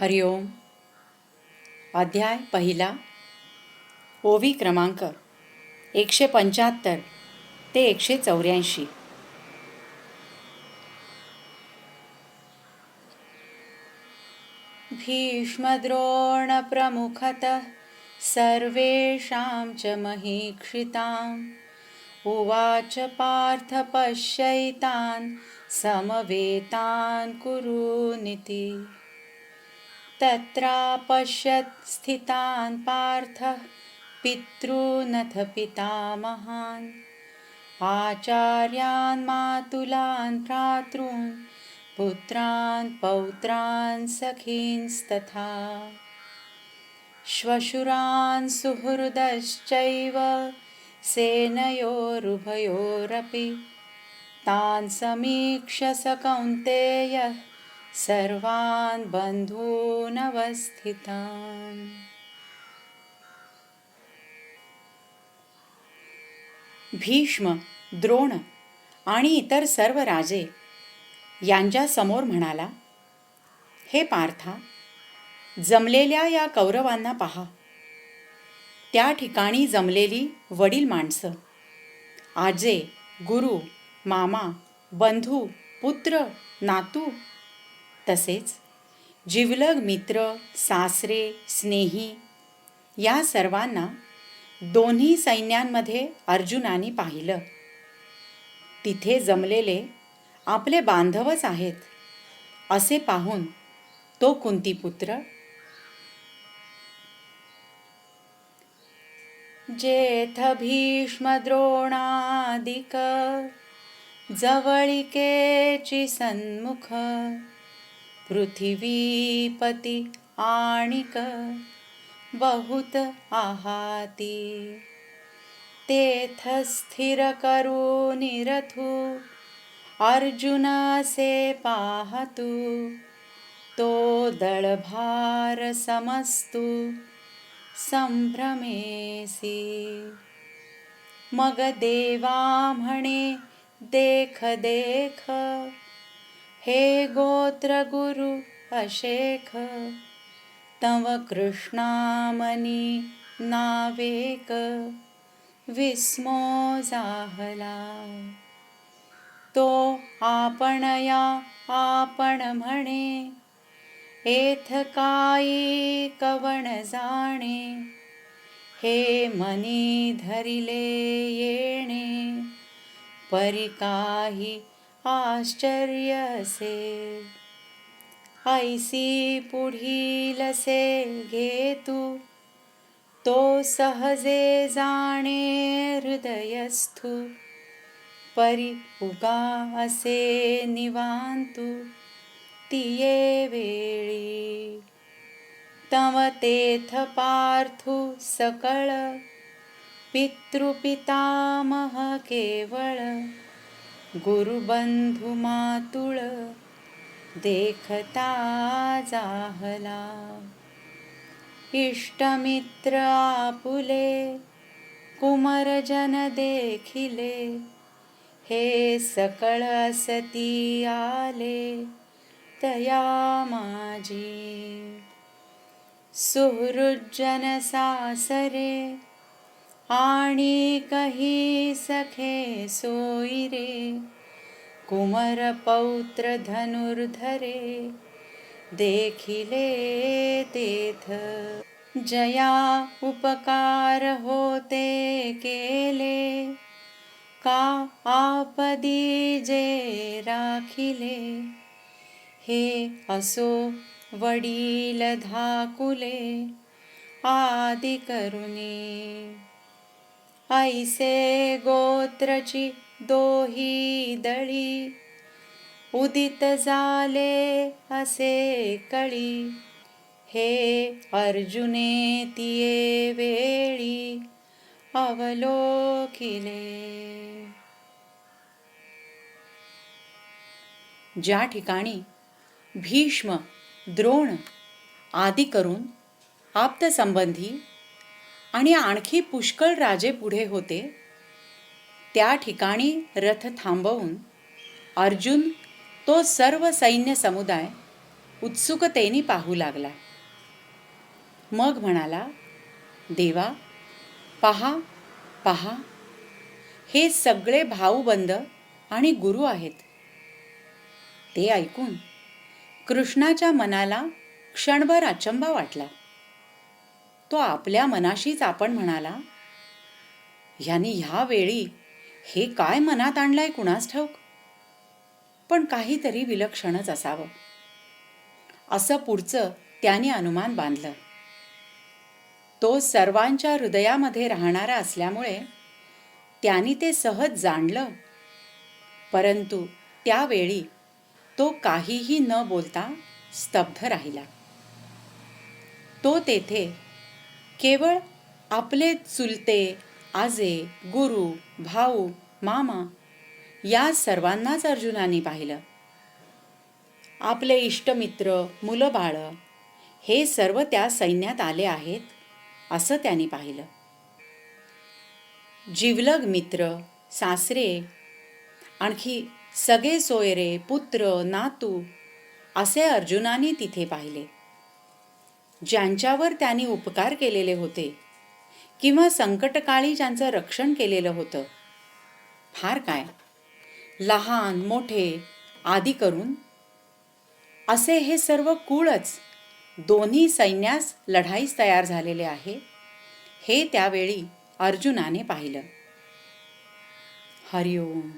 हरिओम अध्याय पहिला. ओवी क्रमांक एकशे पंच्याहत्तर ते एकशे चौऱ्याऐंशी. भीष्मद्रोणप्रमुखतः सर्वेषां च महीक्षिताम् उवाच पार्थ पश्यैतान् समवेतान् कुरूनिति तत्रापश्यत् स्थितान् पार्थः पितॄनथ पितामहान् आचार्यान् मातुलान् भ्रातॄन् पुत्रान् पौत्रान् सखींस्तथा। श्वशुरान् सुहृदश्चैव सेनयोरुभयोरपि। तान् समीक्ष्य स कौन्तेयः सर्वान् बन्धूनवस्थितान्। भीष्म द्रोण आणि इतर सर्व राजे यांच्या समोर म्हणाला हे पार्था जमलेल्या या कौरवांना पहा. त्या ठिकाणी जमलेली वडील माणसं आजे गुरु मामा बंधू पुत्र नातू तसेच जिवलग मित्र सासरे स्नेही या सर्वांना दोन्ही सैन्यांमध्ये अर्जुनाने पाहिलं. तिथे जमलेले आपले बांधवच आहेत असे पाहून तो कुंतीपुत्र जेथ भीष्मद्रोणादिक जवळिकेची सन्मुख पृथिवीपती आणिक बहुत आहाती। तेथ स्थिर करू निरथू अर्जुन से पाहतु तो दळभार समस्तु संभ्रमेसी। मग देवा म्हणे देख देख हे गोत्र गुरु अशेख तव कृष्णामनी नावेक विस्मो जाहला। तो आपणया आपण म्हणे एथ काई कवण जाणे हे मनी धरिले येणे परी काही आश्चर्य असे ऐसी पुढीलसे घेतू तो। सहजे जाणे हृदयस्थू। परी उगा असे निवांतू। तिये वेळी। तव तेथ पार्थु सकळ। पितृपितामह केवळ। गुरुबंधू मातुळ देखता जाहला. इष्टमित्र आपुले कुमरजन देखिले हे सकळ असती आले तया माझी सुहृज्जन सासरे आणि कही सखे सोयरे कुमर पौत्र धनुर्धरे देखिले तेथ जया उपकार होते केले का आपदी जे राखिले? हे असो वडील धाकुले आदि करुणी ऐसे गोत्रची दोही दळी उदित झाले असे कळी. हे अर्जुने तिये वेळी अवलोकिले. ज्या ठिकाणी भीष्म द्रोण आदी करून आप्तसंबंधी आणि आणखी पुष्कळ राजे पुढे होते. त्या ठिकाणी रथ थांबवून अर्जुन तो सर्व सैन्य समुदाय उत्सुकतेने पाहू लागला. मग म्हणाला देवा पहा पहा हे सगळे भाऊबंद आणि गुरु आहेत. ते ऐकून कृष्णाच्या मनाला क्षणभर अचंबा वाटला. तो आपल्या मनाशीच आपण म्हणाला ह्यानी ह्या वेळी हे काय मनात आणलंय कुणास ठाऊक? पण काहीतरी विलक्षणच असावं. असं पुढचं त्याने अनुमान बांधलं. तो सर्वांच्या हृदयामध्ये राहणारा असल्यामुळे त्याने ते सहज जाणलं. परंतु त्यावेळी तो काहीही न बोलता स्तब्ध राहिला. तो तेथे केवळ आपले चुलते आजे गुरु भाऊ मामा या सर्वांनाच अर्जुनाने पाहिलं. आपले इष्टमित्र मुलं बाळं हे सर्व त्या सैन्यात आले आहेत असं त्यांनी पाहिलं. जिवलग मित्र सासरे आणखी सगळे सोयरे पुत्र नातू असे अर्जुनाने तिथे पाहिले. ज्यांच्यावर त्यांनी उपकार केलेले होते किंवा संकटकाळी ज्यांचं रक्षण केलेलं होतं. फार काय? लहान मोठे आदी करून? असे हे सर्व कुळच दोन्ही सैन्यास लढाईस तयार झालेले आहे हे त्यावेळी अर्जुनाने पाहिलं. हरिओम.